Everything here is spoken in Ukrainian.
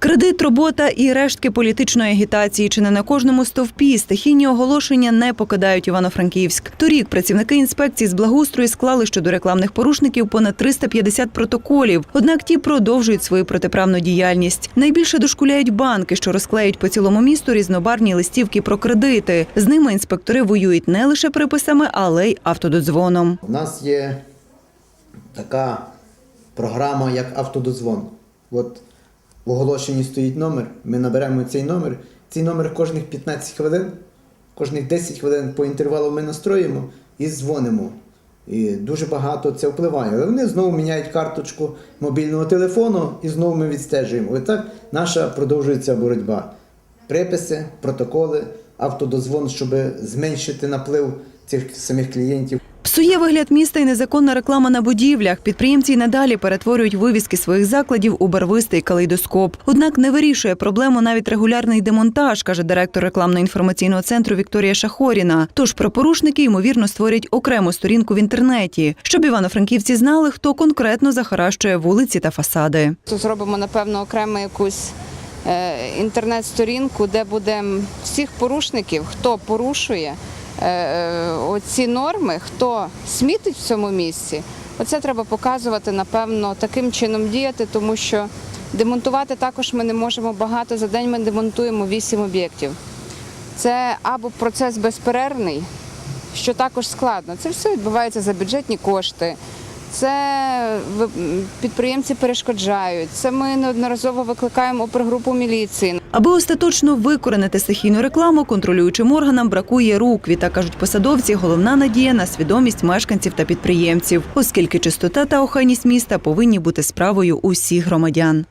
Кредит, робота і рештки політичної агітації чи не на кожному стовпі стихійні оголошення не покидають Івано-Франківськ. Торік працівники інспекції з благоустрою склали щодо рекламних порушників понад 350 протоколів. Однак ті продовжують свою протиправну діяльність. Найбільше дошкуляють банки, що розклеють по цілому місту різнобарвні листівки про кредити. З ними інспектори воюють не лише приписами, але й автододзвоном. У нас є така програма, як автодозвон. От в оголошенні стоїть номер, ми наберемо цей номер. Цей номер кожних 15 хвилин, кожних 10 хвилин по інтервалу ми настроїмо і дзвонимо. І дуже багато це впливає. Але вони знову міняють карточку мобільного телефону і знову ми відстежуємо. Ось так наша продовжується боротьба. Приписи, протоколи, автодозвон, щоб зменшити наплив цих самих клієнтів. Псує вигляд міста і незаконна реклама на будівлях. Підприємці й надалі перетворюють вивіски своїх закладів у барвистий калейдоскоп. Однак не вирішує проблему навіть регулярний демонтаж, каже директор рекламно-інформаційного центру Вікторія Шахоріна. Тож правопорушники ймовірно створять окрему сторінку в інтернеті, щоб івано-франківці знали, хто конкретно захаращує вулиці та фасади. Тут зробимо, напевно, окремо якусь інтернет-сторінку, де буде всіх порушників, хто порушує е, оці норми, хто смітить в цьому місці. Оце треба показувати, напевно, таким чином діяти, тому що демонтувати також ми не можемо багато. За день ми демонтуємо 8 об'єктів. Це або процес безперервний, що також складно. Це все відбувається за бюджетні кошти. Це підприємці перешкоджають. Це ми неодноразово викликаємо опергрупу міліції. Аби остаточно викоренити стихійну рекламу, контролюючим органам бракує рук. Віта кажуть посадовці, головна надія на свідомість мешканців та підприємців, оскільки чистота та охайність міста повинні бути справою усіх громадян.